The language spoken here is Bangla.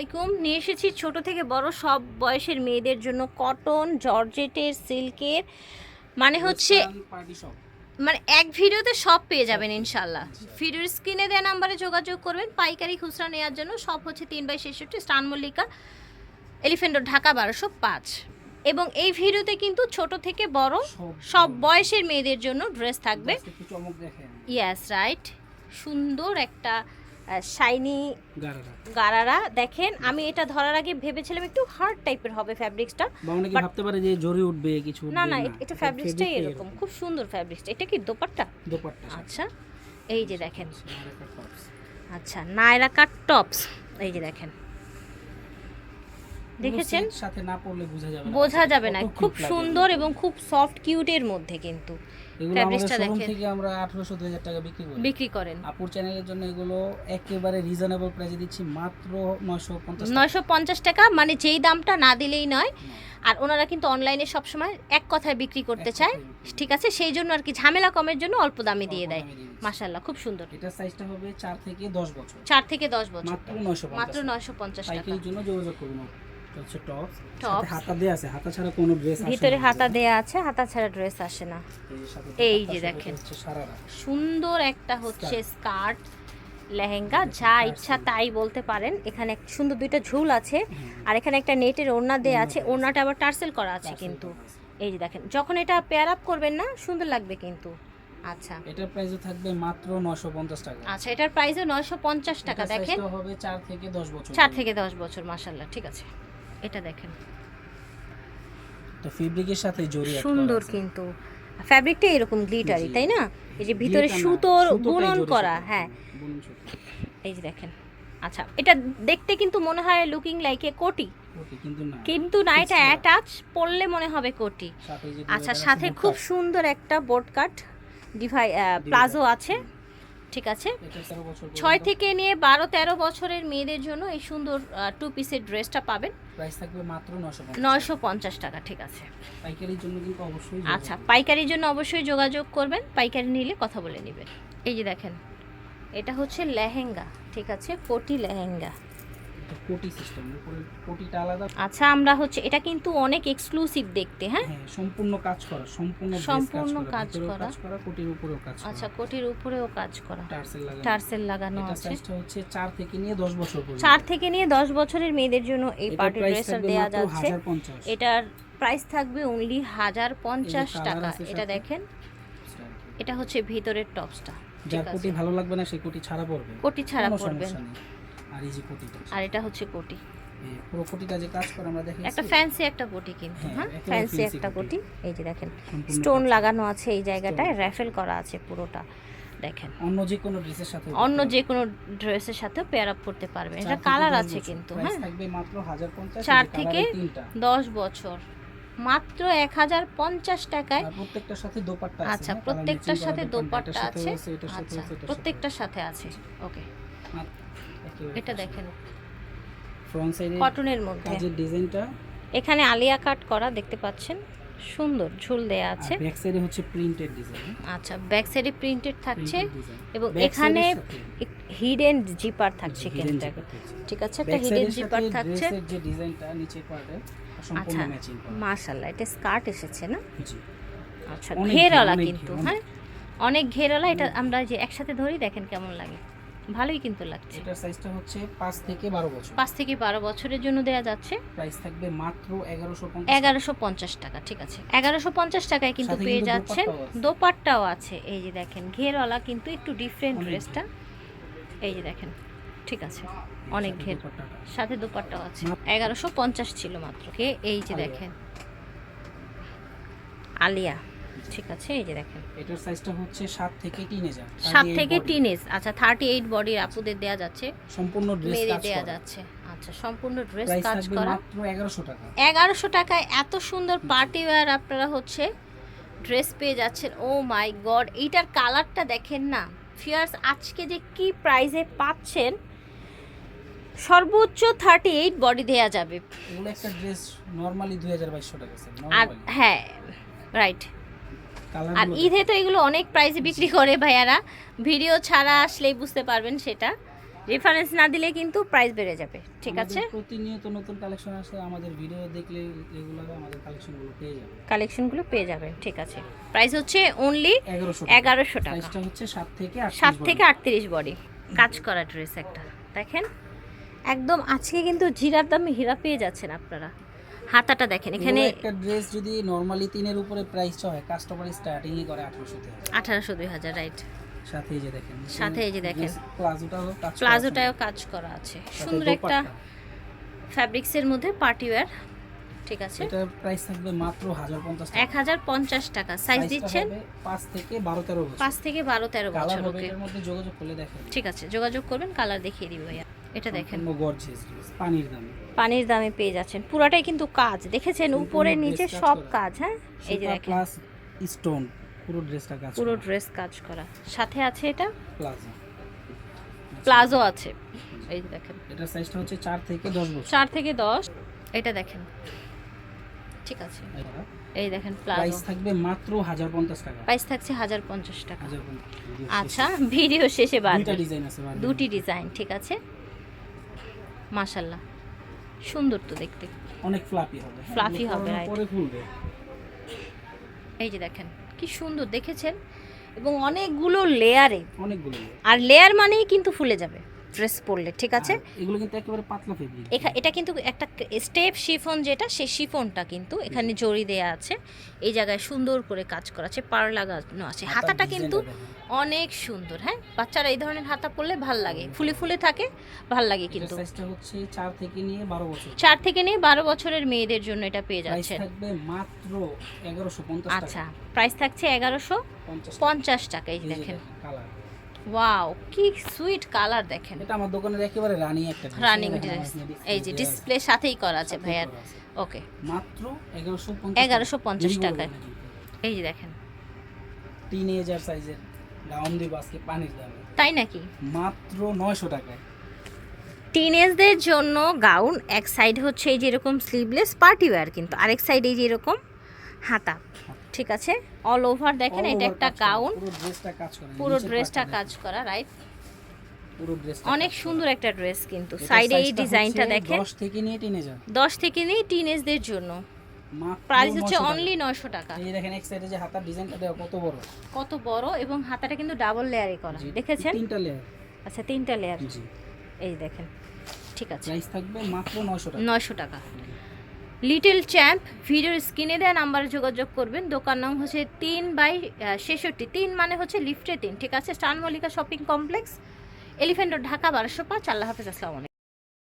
আলাইকুম। নিয়ে এসেছি ছোট থেকে বড় সব বয়সের মেয়েদের জন্য কটন জর্জেটের সিল্কের। মানে হচ্ছে মানে এক ভিডিওতে সব পেয়ে যাবেন ইনশাল্লাহ ভিডিওর স্ক্রিনে দেওয়া নাম্বারে যোগাযোগ করবেন। পাইকারি খুচরা নেওয়ার জন্য সব হচ্ছে তিন বাই ছেষট্টি স্টান মল্লিকা এলিফেন্ট রোড, ঢাকা বারোশো পাঁচ। এবং এই ভিডিওতে কিন্তু ছোট থেকে বড় সব বয়সের মেয়েদের জন্য ড্রেস থাকবে। ইয়াস রাইট সুন্দর একটা শাইনি গারারা। দেখেন আমি এটা ধরার আগে ভেবেছিলাম একটু হার্ড টাইপের হবে ফ্যাব্রিক্সটা অনেকে ভাবতে পারে যে জরি উঠবে কিছু না না এটা ফ্যাব্রিক্সটাই এরকম খুব সুন্দর ফ্যাব্রিক্সটা এটা কি দোপাট্টা? দোপাট্টা আচ্ছা এই যে দেখেন। আচ্ছা নায়রা কাট টপস এই যে দেখেন। দেখেছেন? সাথে না পড়লে বোঝা যাবে না। বোঝা যাবে না। খুব সুন্দর এবং খুব সফট কিউটের মধ্যে কিন্তু দেখেন। থেকে আমরা 1800 2000 টাকা বিক্রি করি। বিক্রি করেন। আপুর চ্যানেলের জন্য এগুলো একেবারে রিজনেবল প্রাইসে দিচ্ছি মাত্র 950 টাকা। নয়শো পঞ্চাশ টাকা মানে যেই দামটা না দিলেই নয়। আর ওনারা কিন্তু অনলাইনে সবসময় এক কথায় বিক্রি করতে চায়। ঠিক আছে? সেই জন্য আর কি ঝামেলা কমের জন্য অল্প দামে দিয়ে দেয়। মাশাল্লাহ খুব সুন্দর। এটার সাইজটা হবে 4 থেকে 10 বছর। চার থেকে দশ বছর। মাত্র 950 মাত্র নয়শো পঞ্চাশ টাকা। পাইকারির জন্য যোগাযোগ করুন এটা হচ্ছে টপস। সাথে হাতা দেয়া আছে। হাতা ছাড়া কোনো ড্রেস আসে ভিতরে হাতা দেয়া আছে হাতা ছাড়া ড্রেস আসে না। এই যে দেখেন। সুন্দর একটা হচ্ছে স্কার্ট লেহেঙ্গা যা ইচ্ছা তাই বলতে পারেন। এখানে সুন্দর দুইটা ঝুল আছে। আর এখানে একটা নেটের ওড়না দেয়া আছে। ওড়নাটা আবার টার্সেল করা আছে কিন্তু। এই যে দেখেন যখন এটা পেয়ার আপ করবেন না সুন্দর লাগবে কিন্তু। আচ্ছা। এটার প্রাইসও থাকবে মাত্র 950 টাকা। আচ্ছা এটার প্রাইসও নয়শো পঞ্চাশ টাকা দেখেন। হবে 4 থেকে 10 বছর চার থেকে দশ বছর মাসাল্লাহ ঠিক আছে। এটা দেখেন। তো ফেব্রিকের সাথে জড়িয়ে সুন্দর কিন্তু। ফ্যাব্রিকটা এরকম গ্লিটারি তাই না? এই যে ভিতরে সুতোর বুনন করা হ্যাঁ। এই যে দেখেন। আচ্ছা এটা দেখতে কিন্তু মনে হয় লুকিং লাইক এ কোটি। কিন্তু না। কিন্তু না এটা অ্যাটাচ পরলে মনে হবে কোটি। আচ্ছা সাথে খুব সুন্দর একটা বোর্ড কাট ডিভাই প্লাজো আছে। ঠিক আছে? এটা 13 বছর ছয় থেকে নিয়ে বারো তেরো বছরের মেয়েদের জন্য এই সুন্দর টু পিসের ড্রেসটা পাবেন। প্রাইস থাকবে মাত্র নয়শো পঞ্চাশ। টাকা ঠিক আছে। পাইকারির জন্য কিন্তু অবশ্যই আচ্ছা পাইকারির জন্য অবশ্যই যোগাযোগ করবেন পাইকারি নিলে কথা বলে নেবেন। এই যে দেখেন এটা হচ্ছে লেহেঙ্গা ঠিক আছে? কোটি লেহেঙ্গা। কোটি সিস্টেম উপরে কোটিটা আলাদা। আচ্ছা আমরা হচ্ছে এটা কিন্তু অনেক এক্সক্লুসিভ দেখতে হ্যাঁ? হ্যাঁ সম্পূর্ণ কাজ করা সম্পূর্ণ সম্পূর্ণ কাজ করা। কাজ করা কোটির উপরেও কাজ করা। আচ্ছা কোটির উপরেও কাজ করা। টার্সেল লাগানো। টার্সেল লাগানো আছে। সাইজটা হচ্ছে 4 থেকে নিয়ে 10 বছর পর্যন্ত। চার থেকে নিয়ে দশ বছরের মেয়েদের জন্য এই পার্টি থাকবে দেওয়া যাচ্ছে। এটার প্রাইস থাকবে অনলি হাজার পঞ্চাশ টাকা। এটা দেখেন। এটা হচ্ছে ভিতরের টপসটা যার কোটি ভালো লাগবে না সেই কোটি ছাড়া পড়বে। কোটি ছাড়া নেই। আর এই যে কোটিটা। আর এটা হচ্ছে কোটি। পুরো কোটিটা যে কাজ করে আমরা দেখি একটা ফ্যান্সি একটা কোটি কিন্তু হ্যাঁ, হ্যাঁ? ফ্যান্সি একটা কোটি। এই যে দেখেন স্টোন লাগানো আছে এই জায়গাটায় র্যাফেল করা আছে পুরোটা দেখেন। অন্য যে কোনো ড্রেসের সাথে অন্য যে কোনো ড্রেসের সাথে পেয়ার আপ করতে পারবেন। এটা কালার আছে কিন্তু হ্যাঁ? থাকবে মাত্র 1050 চার থেকে colour এর তিনটা। দশ বছর। মাত্র এক হাজার পঞ্চাশ টাকায় প্রত্যেকটার সাথে দোপাট্টা আছে আচ্ছা হ্যাঁ, প্রত্যেকটার সাথে দোপাট্টা আছে। আচ্ছা আছে, প্রত্যেকটার সাথে আছে ওকে। এটা দেখেন। ফ্রন্ট সাইডে কটনের মধ্যে। কাজের ডিজাইনটা এখানে আলিয়া কাট করা দেখতে পাচ্ছেন। সুন্দর ঝুল দেয়া আছে। ব্যাক সাইডে হচ্ছে প্রিন্টেড ডিজাইন আচ্ছা ব্যাক সাইডে প্রিন্টেড থাকছে এবং এখানে। হিডেন জিপার থাকছে কিন্তু ঠিক আছে একটা হিডেন জিপার থাকছে। যে ডিজাইনটা নিচে পার্টে সম্পূর্ণ আচ্ছা ম্যাচিং করা। মাশাআল্লাহ এটা স্কার্ট এসেছে না? জি। আচ্ছা অনেক ঘেরওয়ালা ঘের, অনেক কিন্তু হ্যাঁ? অনেক ঘেরওয়ালা এটা আমরা যে একসাথে ধরি দেখেন কেমন লাগে। ভালোই কিন্তু লাগছে। এটার সাইজটা হচ্ছে 5 থেকে 12 বছর। পাঁচ থেকে বারো বছরের জন্য দেয়া যাচ্ছে। প্রাইস থাকবে মাত্র 1150 এগারোশো পঞ্চাশ টাকা ঠিক আছে। এগারোশো পঞ্চাশ টাকায় কিন্তু পেয়ে যাচ্ছেন। দোপাট্টাও আছে। এই যে দেখেন ঘেরওয়ালা কিন্তু একটু ডিফারেন্ট ড্রেসটা এই যে দেখেন ঠিক আছে অনেক ঘের। সাথে দোপাট্টাও আছে। মাত্র- এগারোশো পঞ্চাশ ছিল মাত্র কে এই যে দেখেন আলিয়া। ঠিক আছে এই যে দেখেন। এটার সাইজটা হচ্ছে 7 থেকে টিনেজার সাত থেকে টিনেজ আচ্ছা থার্টি এইট বডির আপুদের দেয়া যাচ্ছে। সম্পূর্ণ ড্রেস কাজ দেয়া যাচ্ছে। আচ্ছা সম্পূর্ণ ড্রেস কাজ করা। মাত্র 1100 টাকা। এগারোশো টাকায় এত সুন্দর পার্টি ওয়্যার আপনারা হচ্ছে ড্রেস পেয়ে যাচ্ছেন। ও মাই গড এইটার কালারটা দেখেন না। ফিয়ার্স আজকে যে কি প্রাইসে পাচ্ছেন সর্বোচ্চ থার্টি এইট বডি দেওয়া যাবে একটা ড্রেস নরমালি 2200 টাকা স্যার আর হ্যাঁ রাইট আর ঈদে তো এগুলো অনেক প্রাইসে বিক্রি করে ভাইয়ারা। ভিডিও ছাড়া আসলেই বুঝতে পারবেন সেটা। রেফারেন্স না দিলে কিন্তু প্রাইস বেড়ে যাবে ঠিক আছে? প্রতিনিয়ত নতুন কালেকশন আসে আমাদের ভিডিও দেখলে রেগুলার আমাদের কালেকশনগুলো পেয়ে যাবে। কালেকশনগুলো পেয়ে যাবেন ঠিক আছে। প্রাইস হচ্ছে অনলি এগারোশো এগারোশো টাকা। সাইজটা হচ্ছে সাত থেকে আট সাত থেকে আটত্রিশ বডি কাজ করা ড্রেস একটা। দেখেন? একদম আজকে কিন্তু জিরার দামে হীরা পেয়ে যাচ্ছেন আপনারা। হাতাটা দেখেন এখানে একটা ড্রেস যদি নরমালি তিনের উপরে প্রাইসটা হয় কাস্টমার স্টার্টিং এ করে আঠারোশো থেকে আঠারোশো দুই হাজার রাইট সাথে এই যে দেখেন সাথে এই যে দেখেন। প্লাজোটাও কাজ। প্লাজোটাও কাজ করা আছে। সুন্দর একটা। ফ্যাব্রিক্সের মধ্যে পার্টি ওয়্যার ঠিক আছে। এটার প্রাইস থাকবে মাত্র হাজার পঞ্চাশ এক হাজার পঞ্চাশ টাকা সাইজ দিচ্ছেন? পাঁচ থেকে বারো তেরো বছর। পাঁচ থেকে বারো তেরো কালার বছর ওকে এটার মধ্যে যোগাযোগ করলে দেখেন। ঠিক আছে যোগাযোগ করবেন কালার দেখিয়ে দিব ভাইয়া। এটা দেখেন। পানির দামে। পানির দামে পেয়ে যাচ্ছেন। পুরাটাই কিন্তু কাজ। দেখেছেন উপরে নিচে সব কাজ হ্যাঁ? এই যে দেখেন। স্টোন পুরো ড্রেসটা কাজ পুরো ড্রেস কাজ করা। সাথে আছে এটা? প্লাজো প্লাজো আছে। এই দেখেন। এটার সাইজটা হচ্ছে চার থেকে দশ বছর। চার থেকে দশ। এটা দেখেন। ঠিক আছে। এই দেখেন প্রাইস থাকবে মাত্র হাজার পঞ্চাশ টাকা। প্রাইস থাকছে হাজার পঞ্চাশ টাকা আচ্ছা ভিডিও শেষে বাদ দুইটা ডিজাইন আছে দুটি ডিজাইন ঠিক আছে? মাশাল্লাহ সুন্দর তো দেখতে। অনেক ফ্লাফি হবে। ফ্লাফি হবে, পরে খুলবে এই যে দেখেন কি সুন্দর দেখেছেন? এবং অনেকগুলো লেয়ারে অনেকগুলো আর লেয়ার মানেই কিন্তু ফুলে যাবে। ড্রেস পরলে ঠিক আছে? এগুলো কিন্তু একেবারে পাতলা ফেব্রিক এটা কিন্তু একটা স্টেপ শিফন যেটা সেই শিফনটা কিন্তু এখানে জড়ি দেয়া আছে। এই জায়গায় সুন্দর করে কাজ করা আছে পার লাগানো আছে। হাতাটা কিন্তু অনেক সুন্দর হ্যাঁ? বাচ্চারা এই ধরনের হাতা পরলে ভালো লাগে। ফুলে ফুলে থাকে ভালো লাগে কিন্তু। সাইজটা হচ্ছে চার থেকে নিয়ে বারো বছর। চার থেকে নিয়ে বারো বছরের মেয়েদের জন্য এটা পেয়ে প্রাইস থাকবে মাত্র এগারোশো পঞ্চাশ আচ্ছা প্রাইস থাকছে এগারোশো পঞ্চাশ পঞ্চাশ টাকা এই দেখেন। কালার ওয়াও কি সুইট কালার দেখেন। এটা আমার দোকানের একেবারে রানি একটা রানিং ড্রেস এই যে ডিসপ্লে সাথেই করা আছে ভাইয়ার ওকে মাত্র এগারোশো এগারোশো পঞ্চাশ টাকায়। এই যে দেখেন। টিনেজার সাইজের গাউন দিব আজকে পানির দামে। তাই নাকি? মাত্র নয়শো টাকায়। টিনেজদের জন্য গাউন এক সাইড হচ্ছে এই যেরকম স্লিভলেস পার্টি ওয়্যার কিন্তু। আরেক সাইড এই যেরকম হাতা। ঠিক আছে? অল ওভার দেখেন এটা একটা গাউন পুরো ড্রেসটা কাজ করা পুরো ড্রেসটা কাজ করা রাইট অনেক সুন্দর একটা ড্রেস কিন্তু। সাইডে এই ডিজাইনটা দেখেন। 10 থেকে নিয়ে টিনেজার দশ থেকে নিয়ে টিনেজদের জন্য। প্রাইস হচ্ছে অনলি নয়শো টাকা। এই দেখেন এক সাইডে যে হাতার ডিজাইনটা দেওয়া কত বড়। কত বড় এবং হাতাটা কিন্তু ডাবল লেয়ারে করা। দেখেছেন? তিনটা লেয়ার আচ্ছা তিনটা লেয়ার জি। এই দেখেন। ঠিক আছে। প্রাইস থাকবে মাত্র 900 টাকা। নয়শো টাকা। লিটল চ্যাম্প, ভিডিওর স্ক্রিনে দেওয়া নাম্বারে যোগাযোগ করবেন। দোকান নাম হচ্ছে তিন বাই ছেষট্টি। তিন মানে হচ্ছে লিফটে তিন, ঠিক আছে? স্টান Mallika shopping complex elephant Dhaka বারোশো পাঁচ। আল্লাহ হাফিজ, আসসালামু